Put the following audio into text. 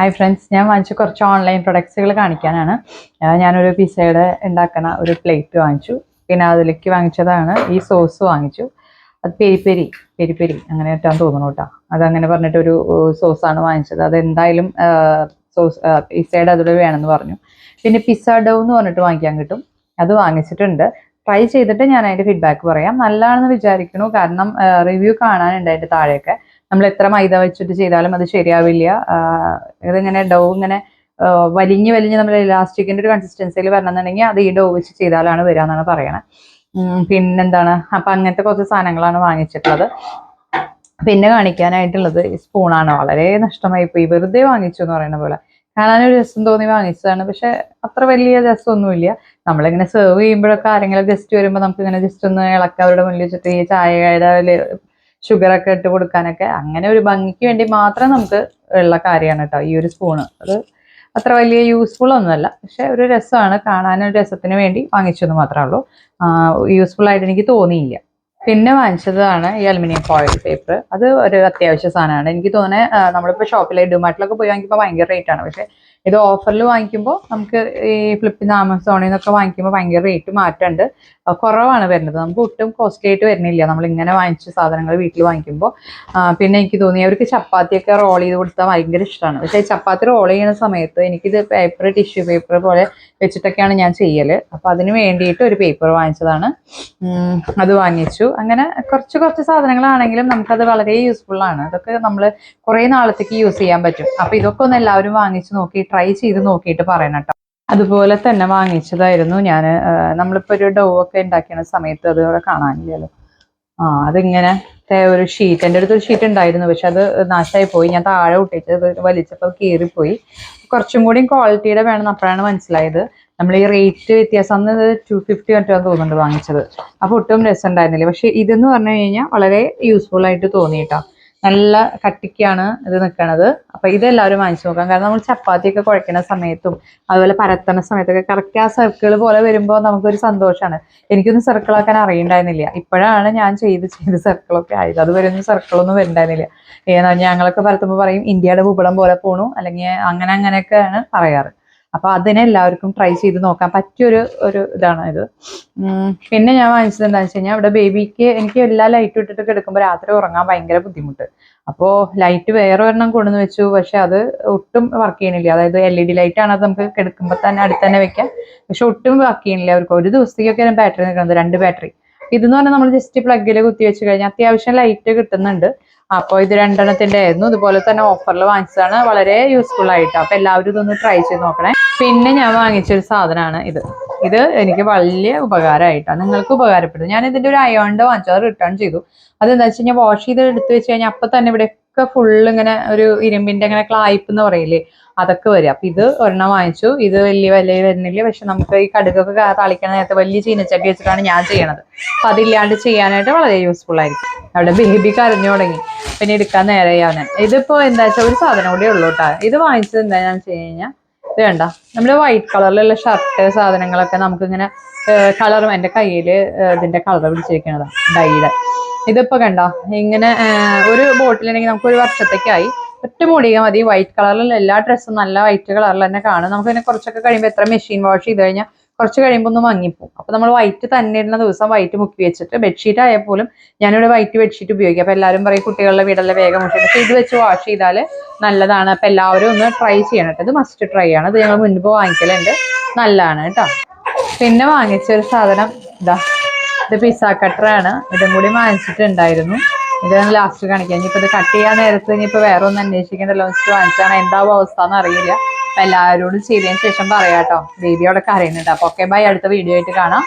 Hi friends ഞാൻ വാങ്ങിച്ച കുറച്ച് ഓൺലൈൻ പ്രൊഡക്ട്സുകൾ കാണിക്കാനാണ്. ഞാനൊരു പിസയുടെ ഉണ്ടാക്കുന്ന ഒരു പ്ലേറ്റ് വാങ്ങിച്ചു. പിന്നെ അതിലേക്ക് വാങ്ങിച്ചതാണ് ഈ സോസ് വാങ്ങിച്ചു. അത് പെരിപ്പെരി പെരിപ്പെരി പെരി പെരി അങ്ങനെ ഇട്ടാൻ തോന്നുന്നു കേട്ടോ. അതങ്ങനെ പറഞ്ഞിട്ടൊരു സോസാണ് വാങ്ങിച്ചത്. അതെന്തായാലും സോസ് പിസയുടെ അതിലൂടെ വേണമെന്ന് പറഞ്ഞു. പിന്നെ പിസ്സ ഡോ എന്ന് പറഞ്ഞിട്ട് വാങ്ങിക്കാൻ കിട്ടും. അത് വാങ്ങിച്ചിട്ടുണ്ട്. ട്രൈ ചെയ്തിട്ട് ഞാൻ അതിന്റെ ഫീഡ്ബാക്ക് പറയാം. നല്ലതാണെന്ന് വിചാരിക്കുന്നു. കാരണം റിവ്യൂ കാണാനുണ്ട് അതിന്റെ താഴെയൊക്കെ. നമ്മൾ എത്ര മൈദ വെച്ചിട്ട് ചെയ്താലും അത് ശരിയാവില്ല. ഇതിങ്ങനെ ഡോ ഇങ്ങനെ വലിഞ്ഞ് വലിഞ്ഞ് നമ്മൾ ഇലാസ്റ്റിക്കിന്റെ ഒരു കൺസിസ്റ്റൻസിയിൽ വരണമെന്നുണ്ടെങ്കിൽ അത് ഈ ഡോ വെച്ച് ചെയ്താലാണ് വരിക എന്നാണ് പറയണത് പിന്നെന്താണ്? അപ്പൊ അങ്ങനത്തെ കുറച്ച് സാധനങ്ങളാണ് വാങ്ങിച്ചിട്ടുള്ളത്. പിന്നെ കാണിക്കാനായിട്ടുള്ളത് സ്പൂണാണ്. വളരെ നഷ്ടമായി പോയി. വെറുതെ വാങ്ങിച്ചു എന്ന് പറയുന്ന പോലെ. കാണാനൊരു രസം തോന്നി വാങ്ങിച്ചതാണ്. പക്ഷെ അത്ര വലിയ രസമൊന്നുമില്ല. നമ്മളിങ്ങനെ സെർവ് ചെയ്യുമ്പോഴൊക്കെ ആരെങ്കിലും ഗസ്റ്റ് വരുമ്പോൾ നമുക്ക് ഇങ്ങനെ ജസ്റ്റ് ഒന്ന് ഇളക്കി അവരുടെ മുന്നിൽ വെച്ചിട്ട് ഈ ചായയുടെ ഷുഗർ ഒക്കെ ഇട്ട് കൊടുക്കാനൊക്കെ. അങ്ങനെ ഒരു ഭംഗിക്ക് വേണ്ടി മാത്രം നമുക്ക് ഉള്ള കാര്യമാണ് കേട്ടോ ഈ ഒരു സ്പൂണ് അത് അത്ര വലിയ യൂസ്ഫുൾ ഒന്നുമല്ല. പക്ഷെ ഒരു രസമാണ്. കാണാനൊരു രസത്തിന് വേണ്ടി വാങ്ങിച്ചു എന്ന് മാത്രമേ ഉള്ളൂ. യൂസ്ഫുൾ ആയിട്ട് എനിക്ക് തോന്നിയില്ല. പിന്നെ വാങ്ങിച്ചതാണ് ഈ അലുമിനിയം ഫോയിൽ പേപ്പർ അത് ഒരു അത്യാവശ്യ സാധനമാണ്. എനിക്ക് തോന്നുന്നത് നമ്മളിപ്പോൾ ഷോപ്പിലെ ഡിമാർട്ടിലൊക്കെ പോയി വാങ്ങിക്കുമ്പോൾ ഭയങ്കര റേറ്റ് ആണ്. പക്ഷെ ഇത് ഓഫറിൽ വാങ്ങിക്കുമ്പോൾ നമുക്ക് ഈ ഫ്ലിപ്പിന്ന് ആമസോണിൽ നിന്നൊക്കെ വാങ്ങിക്കുമ്പോൾ ഭയങ്കര റേറ്റ് മാറ്റമുണ്ട്. കുറവാണ് വരുന്നത്. നമുക്ക് ഒട്ടും കോസ്റ്റ്ലി ആയിട്ട് വരുന്നില്ല. നമ്മൾ ഇങ്ങനെ വാങ്ങിച്ച സാധനങ്ങൾ വീട്ടിൽ വാങ്ങിക്കുമ്പോൾ പിന്നെ എനിക്ക് തോന്നി അവർക്ക് ചപ്പാത്തിയൊക്കെ റോൾ ചെയ്ത് കൊടുത്താൽ ഭയങ്കര ഇഷ്ടമാണ്. പക്ഷേ ചപ്പാത്തി റോൾ ചെയ്യുന്ന സമയത്ത് എനിക്കിത് പേപ്പർ ടിഷ്യൂ പേപ്പർ പോലെ വെച്ചിട്ടൊക്കെയാണ് ഞാൻ ചെയ്യൽ അപ്പോൾ അതിന് വേണ്ടിയിട്ട് ഒരു പേപ്പർ വാങ്ങിച്ചതാണ്. അത് വാങ്ങിച്ചു. അങ്ങനെ കുറച്ച് കുറച്ച് സാധനങ്ങളാണെങ്കിലും നമുക്കത് വളരെ യൂസ്ഫുൾ ആണ്. അതൊക്കെ നമ്മൾ കുറേ നാളത്തേക്ക് യൂസ് ചെയ്യാൻ പറ്റും. അപ്പോൾ ഇതൊക്കെ ഒന്ന് എല്ലാവരും വാങ്ങിച്ച് നോക്കി ട്രൈ ചെയ്ത് നോക്കിയിട്ട് പറയണം കേട്ടോ. അതുപോലെ തന്നെ വാങ്ങിച്ചതായിരുന്നു ഞാൻ നമ്മളിപ്പോൾ ഒരു ഡോ ഒക്കെ ഉണ്ടാക്കിയ സമയത്ത് അത് അവിടെ കാണാനില്ലല്ലോ. ആ അതിങ്ങനെ ഒരു ഷീറ്റ് എന്റെ അടുത്ത് ഒരു ഷീറ്റ് ഉണ്ടായിരുന്നു പക്ഷെ അത് നാശമായി പോയി. ഞാൻ താഴെ ഒട്ടിച്ച് അത് വലിച്ചപ്പോൾ കീറിപ്പോയി. കുറച്ചും കൂടി ക്വാളിറ്റിയുടെ വേണം അപ്പോഴാണ് മനസ്സിലായത്. നമ്മൾ ഈ റേറ്റ് വ്യത്യാസം അന്ന് ടു ഫിഫ്റ്റി മറ്റോ തോന്നുന്നുണ്ട് വാങ്ങിച്ചത്. അപ്പോൾ ഒട്ടും രസം ഉണ്ടായിരുന്നില്ല. പക്ഷെ ഇതെന്ന് പറഞ്ഞു കഴിഞ്ഞാൽ വളരെ യൂസ്ഫുൾ ആയിട്ട് തോന്നി കേട്ടോ. നല്ല കട്ടിക്കാണ് ഇത് നിൽക്കണത് അപ്പൊ ഇതെല്ലാവരും വാങ്ങിച്ചു നോക്കാം. കാരണം നമ്മൾ ചപ്പാത്തിയൊക്കെ കുഴക്കുന്ന സമയത്തും അതുപോലെ പരത്തണ സമയത്തൊക്കെ കറക്റ്റ് ആ സർക്കിൾ പോലെ വരുമ്പോൾ നമുക്കൊരു സന്തോഷമാണ് എനിക്കൊന്നും സർക്കിൾ ആക്കാൻ അറിയണ്ടായിരുന്നില്ല. ഇപ്പോഴാണ് ഞാൻ ചെയ്ത് ചെയ്ത് സർക്കിളൊക്കെ ആയത്. ഒന്നും സർക്കിളൊന്നും വരുന്നുണ്ടായിരുന്നില്ല ഏതാ ഞങ്ങളൊക്കെ പരത്തുമ്പോൾ പറയും ഇന്ത്യയുടെ ഭൂപടം പോലെ പോണു. അല്ലെങ്കിൽ അങ്ങനെ അങ്ങനെയൊക്കെയാണ് പറയാറ്. അപ്പൊ അതിനെ എല്ലാവർക്കും ട്രൈ ചെയ്ത് നോക്കാൻ പറ്റിയൊരു ഒരു ഇതാണ് ഇത്. പിന്നെ ഞാൻ വാങ്ങിച്ചത് എന്താണെന്ന് വെച്ച് കഴിഞ്ഞാൽ ഇവിടെ ബേബിക്ക് എനിക്ക് എല്ലാ ലൈറ്റും ഇട്ടിട്ട് കിടക്കുമ്പോൾ രാത്രി ഉറങ്ങാൻ ഭയങ്കര ബുദ്ധിമുട്ട്. അപ്പോൾ ലൈറ്റ് വേറെ ഒരെണ്ണം കൊണ്ടുവന്ന് വെച്ചു പക്ഷെ അത് ഒട്ടും വർക്ക് ചെയ്യണില്ല. അതായത് എൽ ഇ ഡി ലൈറ്റ് ആണ് അത് നമുക്ക് കിടക്കുമ്പോൾ തന്നെ അടുത്ത് തന്നെ വെക്കാം. പക്ഷെ ഒട്ടും വർക്ക് ചെയ്യണില്ല അവർക്ക്. ഒരു ദിവസത്തേക്കൊക്കെയാണ് ബാറ്ററി നിൽക്കുന്നത് രണ്ട് ബാറ്ററി ഇതെന്ന് പറഞ്ഞാൽ നമ്മൾ ജസ്റ്റ് പ്ലഗിൽ കുത്തി വെച്ച് കഴിഞ്ഞാൽ അത്യാവശ്യം ലൈറ്റ് കിട്ടുന്നുണ്ട്. അപ്പോൾ ഇത് രണ്ടെണ്ണത്തിന്റെ ആയിരുന്നു. ഇതുപോലെ തന്നെ ഓഫറിൽ വാങ്ങിച്ചതാണ്. വളരെ യൂസ്ഫുൾ ആയിട്ട്. അപ്പോൾ എല്ലാവരും ഇതൊന്ന് ട്രൈ ചെയ്ത് നോക്കണേ. പിന്നെ ഞാൻ വാങ്ങിച്ചൊരു സാധനമാണ് ഇത്. ഇത് എനിക്ക് വലിയ ഉപകാരമായിട്ടാണ് നിങ്ങൾക്ക് ഉപകാരപ്പെടും. ഞാൻ ഇതിന്റെ ഒരു അയോണ്ട് വാങ്ങിച്ചു. അത് റിട്ടേൺ ചെയ്തു. അതെന്താ വെച്ച് കഴിഞ്ഞാൽ വാഷ് ചെയ്ത് എടുത്ത് വെച്ച് കഴിഞ്ഞാൽ അപ്പൊ തന്നെ ഇവിടെയൊക്കെ ഫുള്ള് ഇങ്ങനെ ഒരു ഇരുമ്പിന്റെ അങ്ങനെ ക്ലായ്പ് എന്ന് പറയില്ലേ? അതൊക്കെ വരും. അപ്പൊ ഇത് ഒരെണ്ണം വാങ്ങിച്ചു. ഇത് വലിയ വില വരുന്നില്ല. പക്ഷെ നമുക്ക് ഈ കടുകൊക്കെ തളിക്കണ നേരത്തെ വലിയ ചീനച്ചട്ടി വെച്ചിട്ടാണ് ഞാൻ ചെയ്യണത്. അപ്പൊ അതില്ലാണ്ട് ചെയ്യാനായിട്ട് വളരെ യൂസ്ഫുൾ ആയിരിക്കും. അവിടെ ബേബി കരഞ്ഞു തുടങ്ങി. പിന്നെ എടുക്കാൻ നേരെയാണ് ഇതിപ്പോ എന്താ വെച്ചാൽ ഒരു സാധനം കൂടെ ഉള്ളൂ കേട്ടോ ഇത് വാങ്ങിച്ചത് എന്താണെന്ന് വെച്ച് കഴിഞ്ഞാൽ ഇത് വേണ്ട. നമ്മൾ വൈറ്റ് കളറിലുള്ള ഷർട്ട് സാധനങ്ങളൊക്കെ നമുക്കിങ്ങനെ കളറും എന്റെ കയ്യിൽ ഇതിന്റെ കളർ പിടിച്ചിരിക്കണതാണ് ഡൈയുടെ ഇതിപ്പോ കണ്ട? ഇങ്ങനെ ഒരു ബോട്ടിലുണ്ടെങ്കിൽ നമുക്ക് ഒരു വർഷത്തേക്കായി ഒറ്റ മൂടിക മതി. വൈറ്റ് കളറിലുള്ള എല്ലാ ഡ്രസ്സും നല്ല വൈറ്റ് കളറിൽ തന്നെ കാണും. നമുക്ക് ഇതിനെ കുറച്ചൊക്കെ കഴിയുമ്പോൾ എത്ര മെഷീൻ വാഷ് ചെയ്ത് കഴിഞ്ഞാൽ കുറച്ച് കഴിയുമ്പോൾ ഒന്ന് മങ്ങിപ്പോവും. അപ്പൊ നമ്മൾ വൈറ്റ് തന്നെ ഇടുന്ന ദിവസം വൈറ്റ് മുക്കി വെച്ചിട്ട് ബെഡ്ഷീറ്റ് ആയാൽ പോലും ഞാനിവിടെ വൈറ്റ് ബെഡ്ഷീറ്റ് ഉപയോഗിക്കും. അപ്പൊ എല്ലാവരും പറയും കുട്ടികളുടെ വീടല്ലേ വേഗം മുട്ടി പക്ഷേ ഇത് വെച്ച് വാഷ് ചെയ്താൽ നല്ലതാണ്. അപ്പൊ എല്ലാവരും ഒന്ന് ട്രൈ ചെയ്യണം കേട്ടോ. ഇത് മസ്റ്റ് ട്രൈ ആണ്. ഇത് ഞങ്ങൾ മുൻപ് വാങ്ങിക്കലുണ്ട്. നല്ലതാണ് കേട്ടോ. പിന്നെ വാങ്ങിച്ച ഒരു സാധനം ഇതാ. ഇത് പിസ്സ കട്ടറാണ് ഇതും കൂടി വാങ്ങിച്ചിട്ടുണ്ടായിരുന്നു. ഇത് ലാസ്റ്റ് കാണിക്കാം. ഇനിയിപ്പോൾ ഇത് കട്ട് ചെയ്യാൻ നേരത്ത് ഇനിയിപ്പോൾ വേറെ ഒന്നും അന്വേഷിക്കേണ്ടല്ലോ. വെച്ചിട്ട് വാങ്ങിച്ചാണ്? എന്താവും അവസ്ഥ എന്ന് അറിയില്ല എല്ലാവരോടും ചെയ്തതിന് ശേഷം പറയാട്ടോ ബേബി അവിടെ കരയുന്നുണ്ട്. അപ്പൊ ഓക്കെ ബൈ അടുത്ത വീഡിയോ ആയിട്ട് കാണാം.